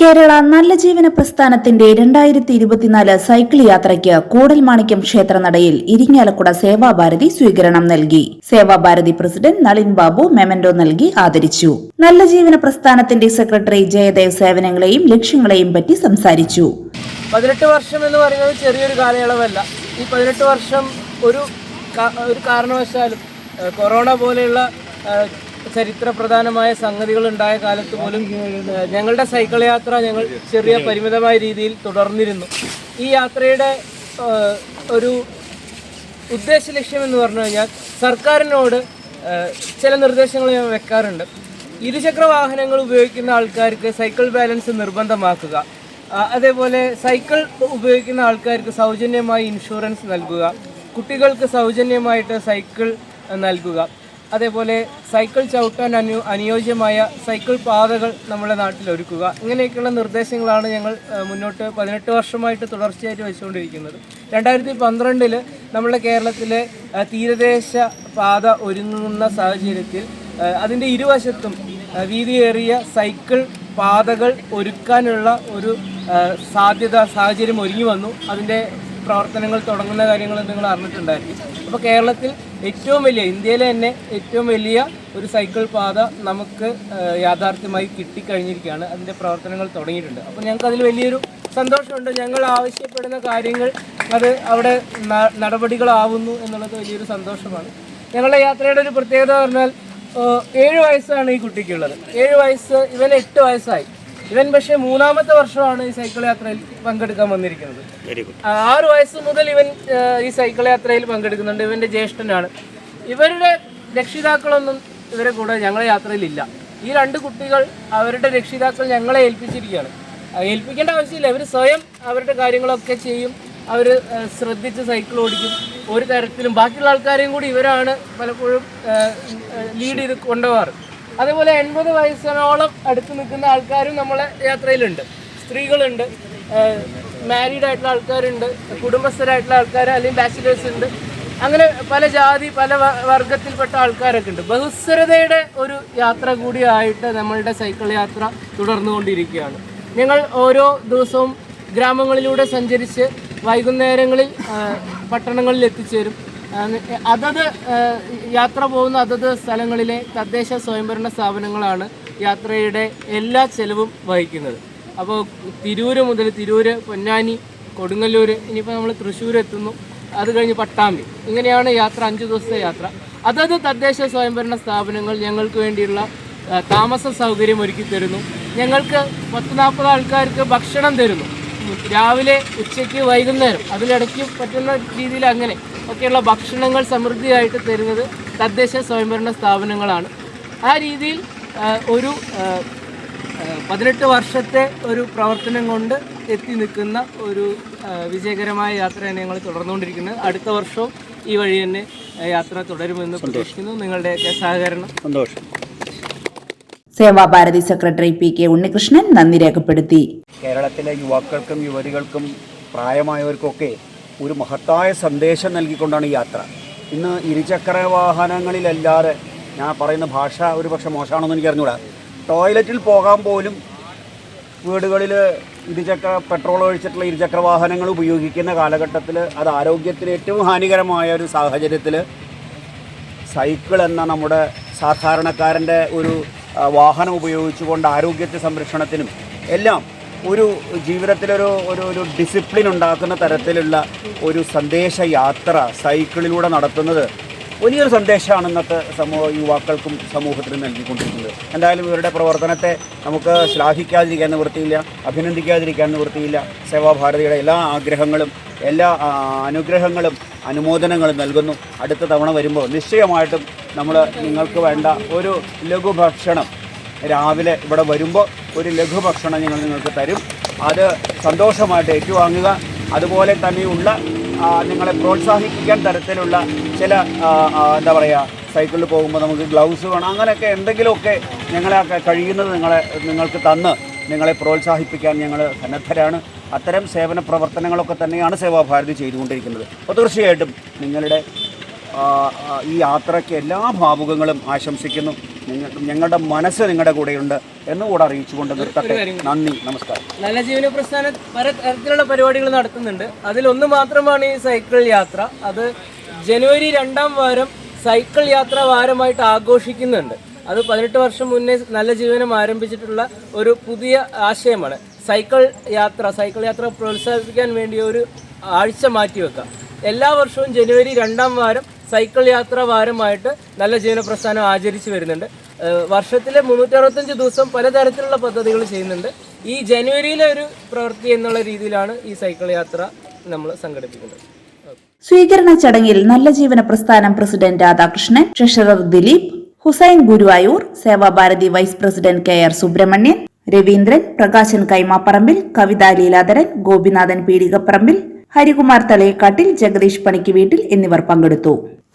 കേരള നല്ല ജീവന പ്രസ്ഥാനത്തിന്റെ രണ്ടായിരത്തി ഇരുപത്തിനാല് സൈക്കിൾ യാത്രയ്ക്ക് കൂടൽമാണിക്യം ക്ഷേത്രനടയിൽ ഇരിങ്ങാലക്കുട സേവാഭാരതി സ്വീകരണം നൽകി. സേവാഭാരതി പ്രസിഡന്റ് നളിൻ ബാബു മെമന്റോ നൽകി ആദരിച്ചു. നല്ല ജീവന പ്രസ്ഥാനത്തിന്റെ സെക്രട്ടറി ജയദേവ് സേവനങ്ങളെയും ലക്ഷ്യങ്ങളെയും പറ്റി സംസാരിച്ചു. പതിനെട്ട് വർഷം എന്ന് പറയുന്നത് ചെറിയൊരു കാലയളവല്ല. ഈ പതിനെട്ട് വർഷം ഒരു ഒരു കാരണവശാലും കൊറോണ പോലെയുള്ള ഏഹ്, ചരിത്ര പ്രധാനമായ സംഗതികൾ ഉണ്ടായ കാലത്ത് പോലും ഞങ്ങളുടെ സൈക്കിൾ യാത്ര ഞങ്ങൾ ചെറിയ പരിമിതമായ രീതിയിൽ തുടർന്നിരുന്നു. ഈ യാത്രയുടെ ഒരു ഉദ്ദേശ ലക്ഷ്യം എന്ന് പറഞ്ഞു കഴിഞ്ഞാൽ സർക്കാരിനോട് ചില നിർദ്ദേശങ്ങൾ ഞാൻ വെക്കാറുണ്ട്. ഇരുചക്ര വാഹനങ്ങൾ ഉപയോഗിക്കുന്ന ആൾക്കാർക്ക് സൈക്കിൾ ബാലൻസ് നിർബന്ധമാക്കുക. അതേപോലെ സൈക്കിൾ ഉപയോഗിക്കുന്ന ആൾക്കാർക്ക് സൗജന്യമായി ഇൻഷുറൻസ് നൽകുക. കുട്ടികൾക്ക് സൗജന്യമായിട്ട് സൈക്കിൾ നൽകുക. അതേപോലെ സൈക്കിൾ ചവിട്ടാൻ അനു അനുയോജ്യമായ സൈക്കിൾ പാതകൾ നമ്മുടെ നാട്ടിൽ ഒരുക്കുക. ഇങ്ങനെയൊക്കെയുള്ള നിർദ്ദേശങ്ങളാണ് ഞങ്ങൾ മുന്നോട്ട് പതിനെട്ട് വർഷമായിട്ട് തുടർച്ചയായിട്ട് വെച്ചുകൊണ്ടിരിക്കുന്നത്. രണ്ടായിരത്തി പന്ത്രണ്ടിൽ നമ്മുടെ കേരളത്തിലെ തീരദേശ പാത ഒരുങ്ങുന്ന സാഹചര്യത്തിൽ അതിന്റെ ഇരുവശത്തും വീതിയേറിയ സൈക്കിൾ പാതകൾ ഒരുക്കാനുള്ള ഒരു സാധ്യത സാഹചര്യം ഒരുങ്ങി വന്നു. അതിന്റെ പ്രവർത്തനങ്ങൾ തുടങ്ങുന്ന കാര്യങ്ങൾ നിങ്ങൾ അറിഞ്ഞിട്ടുണ്ടായിരിക്കും. അപ്പോൾ കേരളത്തിൽ ഏറ്റവും വലിയ ഇന്ത്യയിലെ തന്നെ ഏറ്റവും വലിയ ഒരു സൈക്കിൾ പാത നമുക്ക് യാഥാർത്ഥ്യമായി കിട്ടിക്കഴിഞ്ഞിരിക്കുകയാണ്. അതിന്റെ പ്രവർത്തനങ്ങൾ തുടങ്ങിയിട്ടുണ്ട്. അപ്പോൾ ഞങ്ങൾക്ക് അതിൽ വലിയൊരു സന്തോഷമുണ്ട്. ഞങ്ങൾ ആവശ്യപ്പെടുന്ന കാര്യങ്ങൾ അത് അവിടെ നടപടികളാവുന്നു എന്നുള്ളത് വലിയൊരു സന്തോഷമാണ്. ഞങ്ങളുടെ യാത്രയുടെ ഒരു പ്രത്യേകത പറഞ്ഞാൽ ഏഴ് വയസ്സാണ് ഈ കുട്ടിക്കുള്ളത്. ഏഴ് വയസ്സ് ഇവന് എട്ട് വയസ്സായി. ഇവൻ പക്ഷേ മൂന്നാമത്തെ വർഷമാണ് ഈ സൈക്കിൾ യാത്രയിൽ പങ്കെടുക്കാൻ വന്നിരിക്കുന്നത്. ആറ് വയസ്സ് മുതൽ ഇവൻ ഈ സൈക്കിൾ യാത്രയിൽ പങ്കെടുക്കുന്നുണ്ട്. ഇവന്റെ ജ്യേഷ്ഠനാണ്. ഇവരുടെ രക്ഷിതാക്കളൊന്നും ഇവരെ കൂടെ ഞങ്ങളെ യാത്രയിലില്ല. ഈ രണ്ട് കുട്ടികൾ അവരുടെ രക്ഷിതാക്കൾ ഞങ്ങളെ ഏൽപ്പിച്ചിരിക്കുകയാണ്. ഏൽപ്പിക്കേണ്ട ആവശ്യമില്ല. ഇവർ സ്വയം അവരുടെ കാര്യങ്ങളൊക്കെ ചെയ്യും. അവർ ശ്രദ്ധിച്ച് സൈക്കിൾ ഓടിക്കും. ഒരു തരത്തിലും ബാക്കിയുള്ള ആൾക്കാരെയും കൂടി ഇവരാണ് പലപ്പോഴും ലീഡ് ചെയ്ത് കൊണ്ടുപോകാറ്. അതേപോലെ എൺപത് വയസ്സിനോളം അടുത്ത് നിൽക്കുന്ന ആൾക്കാരും നമ്മളെ യാത്രയിലുണ്ട്. സ്ത്രീകളുണ്ട് മാരീഡ് ആയിട്ടുള്ള ആൾക്കാരുണ്ട് കുടുംബസ്ഥരായിട്ടുള്ള ആൾക്കാർ അല്ലെങ്കിൽ ബാച്ചിലേഴ്സ് ഉണ്ട്. അങ്ങനെ പല ജാതി പല വർഗത്തിൽപ്പെട്ട ആൾക്കാരൊക്കെ ഉണ്ട്. ബഹുസ്വരതയുടെ ഒരു യാത്ര കൂടിയായിട്ട് നമ്മളുടെ സൈക്കിൾ യാത്ര തുടർന്നുകൊണ്ടിരിക്കുകയാണ്. ഞങ്ങൾ ഓരോ ദിവസവും ഗ്രാമങ്ങളിലൂടെ സഞ്ചരിച്ച് വൈകുന്നേരങ്ങളിൽ പട്ടണങ്ങളിൽ എത്തിച്ചേരും. അതത് യാത്ര പോകുന്ന അതത് സ്ഥലങ്ങളിലെ തദ്ദേശ സ്വയംഭരണ സ്ഥാപനങ്ങളാണ് യാത്രയുടെ എല്ലാ ചെലവും വഹിക്കുന്നത്. അപ്പോൾ തിരൂര് മുതൽ തിരൂര് പൊന്നാനി കൊടുങ്ങല്ലൂർ ഇനിയിപ്പോൾ നമ്മൾ തൃശ്ശൂർ എത്തുന്നു അത് കഴിഞ്ഞ് പട്ടാമ്പി. ഇങ്ങനെയാണ് യാത്ര അഞ്ച് ദിവസത്തെ യാത്ര. അതത് തദ്ദേശ സ്വയംഭരണ സ്ഥാപനങ്ങൾ ഞങ്ങൾക്ക് വേണ്ടിയുള്ള താമസ സൗകര്യം ഒരുക്കി തരുന്നു. ഞങ്ങൾക്ക് പത്ത് നാൽപ്പത് ആൾക്കാർക്ക് ഭക്ഷണം തരുന്നു. രാവിലെ ഉച്ചയ്ക്ക് വൈകുന്നേരം അതിലിടയ്ക്ക് പറ്റുന്ന രീതിയിൽ അങ്ങനെ ഒക്കെയുള്ള ഭക്ഷണങ്ങൾ സമൃദ്ധിയായിട്ട് തരുന്നത് തദ്ദേശ സ്വയംഭരണ സ്ഥാപനങ്ങളാണ്. ആ രീതിയിൽ ഒരു പതിനെട്ട് വർഷത്തെ ഒരു പ്രവർത്തനം കൊണ്ട് എത്തി നിൽക്കുന്ന ഒരു വിജയകരമായ യാത്രയാണ് ഞങ്ങൾ തുടർന്നുകൊണ്ടിരിക്കുന്നത് അടുത്ത വർഷവും ഈ വഴി തന്നെ യാത്ര തുടരുമെന്ന് പ്രതീക്ഷിക്കുന്നു. നിങ്ങളുടെയൊക്കെ സഹകരണം. സന്തോഷം. Sevabharathi secretary P K Unnikrishnan നന്ദി രേഖപ്പെടുത്തി. കേരളത്തിലെ യുവാക്കൾക്കും യുവതികൾക്കും പ്രായമായവർക്കൊക്കെ ഒരു മഹത്തായ സന്ദേശം നൽകിക്കൊണ്ടാണ് യാത്ര. ഇന്ന് ഇരുചക്ര വാഹനങ്ങളിലല്ലാതെ ഞാൻ പറയുന്ന ഭാഷ ഒരു പക്ഷേ മോശമാണെന്ന് എനിക്ക് അറിഞ്ഞൂടാ ടോയ്ലറ്റിൽ പോകാൻ പോലും വീടുകളിൽ ഇരുചക്ര പെട്രോൾ ഒഴിച്ചിട്ടുള്ള ഇരുചക്ര വാഹനങ്ങൾ ഉപയോഗിക്കുന്ന കാലഘട്ടത്തിൽ അത് ആരോഗ്യത്തിന് ഏറ്റവും ഹാനികരമായ ഒരു സാഹചര്യത്തിൽ സൈക്കിൾ എന്ന നമ്മുടെ സാധാരണക്കാരന്റെ ഒരു വാഹനം ഉപയോഗിച്ചുകൊണ്ട് ആരോഗ്യത്തെ സംരക്ഷണത്തിനും എല്ലാം ഒരു ജീവിതത്തിലൊരു ഒരു ഒരു ഡിസിപ്ലിൻ ഉണ്ടാക്കുന്ന തരത്തിലുള്ള ഒരു സന്ദേശ യാത്ര സൈക്കിളിലൂടെ നടത്തുന്നത് വലിയൊരു സന്ദേശമാണ് ഇന്നത്തെ സമൂഹ യുവാക്കൾക്കും സമൂഹത്തിനും നൽകിക്കൊണ്ടിരിക്കുന്നത്. എന്തായാലും ഇവരുടെ പ്രവർത്തനത്തെ നമുക്ക് ശ്ലാഘിക്കാതിരിക്കാൻ നിവൃത്തിയില്ല അഭിനന്ദിക്കാതിരിക്കാൻ നിവൃത്തിയില്ല. സേവാഭാരതിയുടെ എല്ലാ ആഗ്രഹങ്ങളും എല്ലാ അനുഗ്രഹങ്ങളും അനുമോദനങ്ങളും നൽകുന്നു. അടുത്ത തവണ വരുമ്പോൾ നിശ്ചയമായിട്ടും നമ്മൾ നിങ്ങൾക്ക് വേണ്ട ഒരു ലഘുഭക്ഷണം രാവിലെ ഇവിടെ വരുമ്പോൾ ഒരു ലഘുഭക്ഷണം ഞങ്ങൾ നിങ്ങൾക്ക് തരും. അത് സന്തോഷമായിട്ട് ഏറ്റുവാങ്ങുക. അതുപോലെ തന്നെയുള്ള നിങ്ങളെ പ്രോത്സാഹിപ്പിക്കാൻ തരത്തിലുള്ള ചില എന്താ പറയുക സൈക്കിളിൽ പോകുമ്പോൾ നമുക്ക് ഗ്ലൗസ് വേണം. അങ്ങനെയൊക്കെ എന്തെങ്കിലുമൊക്കെ ഞങ്ങളെ കഴിയുന്നത് നിങ്ങളെ നിങ്ങൾക്ക് തന്ന് നിങ്ങളെ പ്രോത്സാഹിപ്പിക്കാൻ ഞങ്ങൾ സന്നദ്ധരാണ്. അത്തരം സേവന പ്രവർത്തനങ്ങളൊക്കെ തന്നെയാണ് സേവാഭാരതി ചെയ്തുകൊണ്ടിരിക്കുന്നത്. അപ്പോൾ തീർച്ചയായിട്ടും നിങ്ങളുടെ ഈ യാത്രയ്ക്ക് എല്ലാ ഭാവുകങ്ങളും ആശംസിക്കുന്നു. നിങ്ങൾക്ക് ഞങ്ങളുടെ മനസ്സ് നിങ്ങളുടെ കൂടെയുണ്ട് എന്നുകൂടെ അറിയിച്ചുകൊണ്ട് നിർത്തട്ടെ. നന്ദി നമസ്കാരം. നല്ല ജീവന പ്രസ്ഥാനം പല തരത്തിലുള്ള പരിപാടികൾ നടത്തുന്നുണ്ട്. അതിലൊന്ന് മാത്രമാണ് ഈ സൈക്കിൾ യാത്ര. അത് ജനുവരി രണ്ടാം വാരം സൈക്കിൾ യാത്ര വാരമായിട്ട് ആഘോഷിക്കുന്നുണ്ട്. അത് പതിനെട്ട് വർഷം മുന്നേ നല്ല ജീവനം ആരംഭിച്ചിട്ടുള്ള ഒരു പുതിയ ആശയമാണ്. സൈക്കിൾ യാത്ര സൈക്കിൾ യാത്ര പ്രോത്സാഹിപ്പിക്കാൻ വേണ്ടി ഒരു ആഴ്ച മാറ്റി മാറ്റിവെക്കാം. എല്ലാ വർഷവും ജനുവരി രണ്ടാം വാരം സൈക്കിൾ യാത്ര വാരമായിട്ട് നല്ല ജീവന പ്രസ്ഥാനം ആചരിച്ചു വരുന്നുണ്ട്. വർഷത്തിലെ വർഷത്തിലെ മുന്നൂറ്ററുപത്തഞ്ച് ദിവസം പലതരത്തിലുള്ള പദ്ധതികൾ ചെയ്യുന്നുണ്ട്. ഈ ജനുവരിയിലെ ഒരു പ്രവൃത്തി എന്നുള്ള രീതിയിലാണ് ഈ സൈക്കിൾ യാത്ര നമ്മൾ സംഘടിപ്പിക്കുന്നത്. സ്വീകരണ ചടങ്ങിൽ നല്ല ജീവന പ്രസ്ഥാനം president Radhakrishnan treasurer Dileep Hussain Guruvayur Sevabharathi vice president K R Subrahmanyan Raveendran Prakashan Kaimaparambil Kavitha Leeladharan Gopinathan Peedikaparambil Harikumar Thalayakkattil Jagadeesh പണിക്ക് വീട്ടിൽ എന്നിവർ പങ്കെടുത്തു.